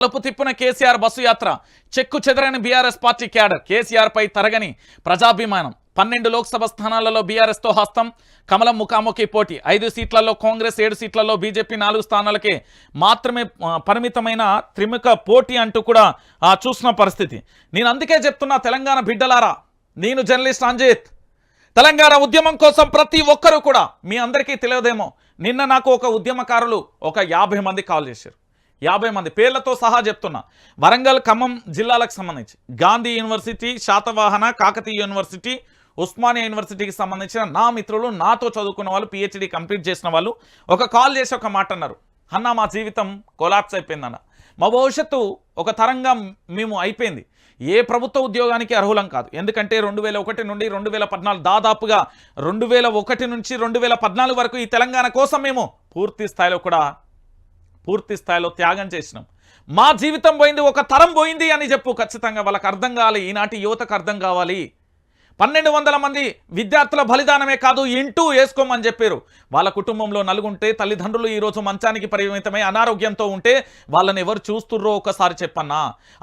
తలుపు తిప్పిన కేసీఆర్ బస్సు యాత్ర చెక్కు చెదరని బీఆర్ఎస్ పార్టీ క్యాడర్. కేసీఆర్ పై తరగని ప్రజాభిమానం. పన్నెండు లోక్సభ స్థానాలలో బీఆర్ఎస్తో హస్తం కమలం ముఖాముఖి పోటీ. ఐదు సీట్లలో కాంగ్రెస్ ఏడు సీట్లలో బీజేపీ నాలుగు స్థానాలకే మాత్రమే పరిమితమైన త్రిముఖ పోటీ అంటూ కూడా ఆ, చూసిన పరిస్థితి. నేను అందుకే చెప్తున్నా తెలంగాణ బిడ్డలారా నేను జర్నలిస్ట్ అంజిత్. తెలంగాణ ఉద్యమం కోసం ప్రతి ఒక్కరూ కూడా మీ అందరికీ తెలియదేమో నిన్న నాకు ఒక ఉద్యమకారులు ఒక యాభై మంది కాల్ చేశారు. యాభై మంది పేర్లతో సహా చెప్తున్నా. వరంగల్ ఖమ్మం జిల్లాలకు సంబంధించి. గాంధీ యూనివర్సిటీ శాతవాహన కాకతీయ యూనివర్సిటీ ఉస్మానియా యూనివర్సిటీకి సంబంధించిన నా మిత్రులు నాతో చదువుకున్న వాళ్ళు పిహెచ్డి కంప్లీట్ చేసిన వాళ్ళు ఒక కాల్ చేసి ఒక మాట అన్నారు. అన్న మా జీవితం కొలాప్స్ అయిపోయిందన్న. మా భవిష్యత్తు ఒక తరంగా మేము అయిపోయింది. ఏ ప్రభుత్వ ఉద్యోగానికి అర్హులం కాదు. ఎందుకంటే రెండు వేల ఒకటి నుండి రెండు వేల పద్నాలుగు దాదాపుగా రెండు వేల ఒకటి నుంచి రెండు వేల పద్నాలుగు వరకు ఈ తెలంగాణ కోసం మేము పూర్తి స్థాయిలో కూడా పూర్తి స్థాయిలో త్యాగం చేసినాం. మా జీవితం పోయింది ఒక తరం పోయింది అని చెప్పు. ఖచ్చితంగా వాళ్ళకి అర్థం కావాలి. ఈనాటి యువతకు అర్థం కావాలి. పన్నెండు వందల మంది విద్యార్థుల బలిదానమే కాదు ఇంటూ వేసుకోమని చెప్పారు. వాళ్ళ కుటుంబంలో నలుగుంటే తల్లిదండ్రులు ఈరోజు మంచానికి పరిమితమై అనారోగ్యంతో ఉంటే వాళ్ళని ఎవరు చూస్తుర్రో ఒకసారి చెప్పన్నా.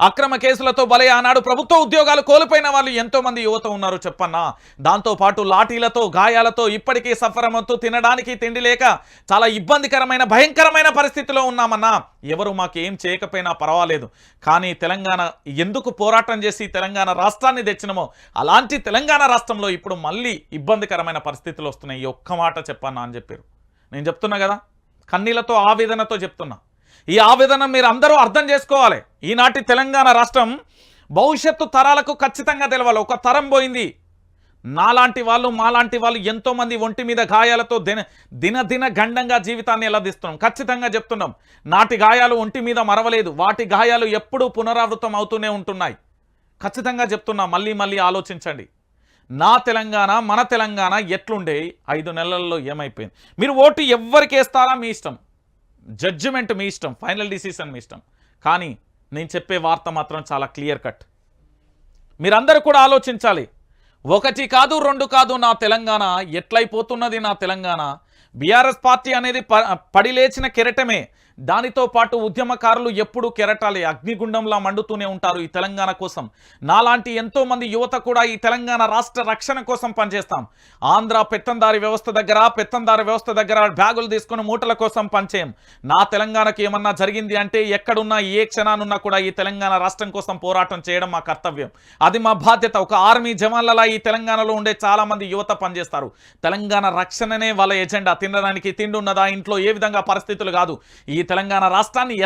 అక్రమ కేసులతో బలే ఆనాడు ప్రభుత్వ ఉద్యోగాలు కోల్పోయిన వాళ్ళు ఎంతోమంది యువత ఉన్నారు చెప్పన్నా. దాంతో పాటు లాఠీలతో గాయాలతో ఇప్పటికీ సఫరమవుతూ తినడానికి తిండి లేక చాలా ఇబ్బందికరమైన భయంకరమైన పరిస్థితిలో ఉన్నామన్నా. ఎవరు మాకు ఏం చేయకపోయినా పర్వాలేదు. కానీ తెలంగాణ ఎందుకు పోరాటం చేసి తెలంగాణ రాష్ట్రాన్ని తెచ్చినమో అలాంటి తెలంగాణ తెలంగాణ రాష్ట్రంలో ఇప్పుడు మళ్ళీ ఇబ్బందికరమైన పరిస్థితులు వస్తున్నాయి. ఈ ఒక్క మాట చెప్పన్నా అని చెప్పారు. నేను చెప్తున్నా కదా కన్నీళ్ళతో ఆవేదనతో చెప్తున్నా. ఈ ఆవేదన మీరు అందరూ అర్థం చేసుకోవాలి. ఈనాటి తెలంగాణ రాష్ట్రం భవిష్యత్తు తరాలకు ఖచ్చితంగా తెలవాలి. ఒక తరం పోయింది. నాలాంటి వాళ్ళు మాలాంటి వాళ్ళు ఎంతోమంది ఒంటి మీద గాయాలతో దిన దినదిన గండంగా జీవితాన్ని ఎలా తీస్తున్నాం? ఖచ్చితంగా చెప్తున్నాం. నాటి గాయాలు ఒంటి మీద మరవలేదు. వాటి గాయాలు ఎప్పుడూ పునరావృతం అవుతూనే ఉంటున్నాయి. ఖచ్చితంగా చెప్తున్నా. మళ్ళీ మళ్ళీ ఆలోచించండి. నా తెలంగాణ మన తెలంగాణ ఎట్లుండే? ఐదు నెలల్లో ఏమైపోయింది? మీరు ఓటు ఎవ్వరికి వేస్తారా? మీ ఇష్టం. జడ్జిమెంట్ మీ ఇష్టం. ఫైనల్ డిసిషన్ మీ ఇష్టం. కానీ నేను చెప్పే వార్త మాత్రం చాలా క్లియర్ కట్ మీరందరూ కూడా ఆలోచించాలి. ఒకటి కాదు రెండు కాదు నా తెలంగాణ ఎట్లయిపోతున్నది నా తెలంగాణ? బీఆర్ఎస్ పార్టీ అనేది ప పడి కెరటమే. దానితో పాటు ఉద్యమకారులు ఎప్పుడూ కెరటాలి. అగ్నిగుండంలా మండుతూనే ఉంటారు ఈ తెలంగాణ కోసం. నాలాంటి ఎంతో మంది యువత కూడా ఈ తెలంగాణ రాష్ట్ర రక్షణ కోసం పనిచేస్తాం. ఆంధ్ర పెత్తందారి వ్యవస్థ దగ్గర పెత్తందారి వ్యవస్థ దగ్గర బ్యాగులు తీసుకుని మూటల కోసం పనిచేయం. నా తెలంగాణకు ఏమన్నా జరిగింది అంటే ఎక్కడున్నా ఏ క్షణానున్నా కూడా ఈ తెలంగాణ రాష్ట్రం కోసం పోరాటం చేయడం మా కర్తవ్యం. అది మా బాధ్యత. ఒక ఆర్మీ జవాన్లలా ఈ తెలంగాణలో ఉండే చాలామంది యువత పనిచేస్తారు. తెలంగాణ రక్షణనే వాళ్ళ ఎజెండా. తినడానికి తిండి ఉన్నదా? ఇంట్లో ఏ విధంగా పరిస్థితులు కాదు? ఈ తెలంగాణ రాష్ట్రాన్ని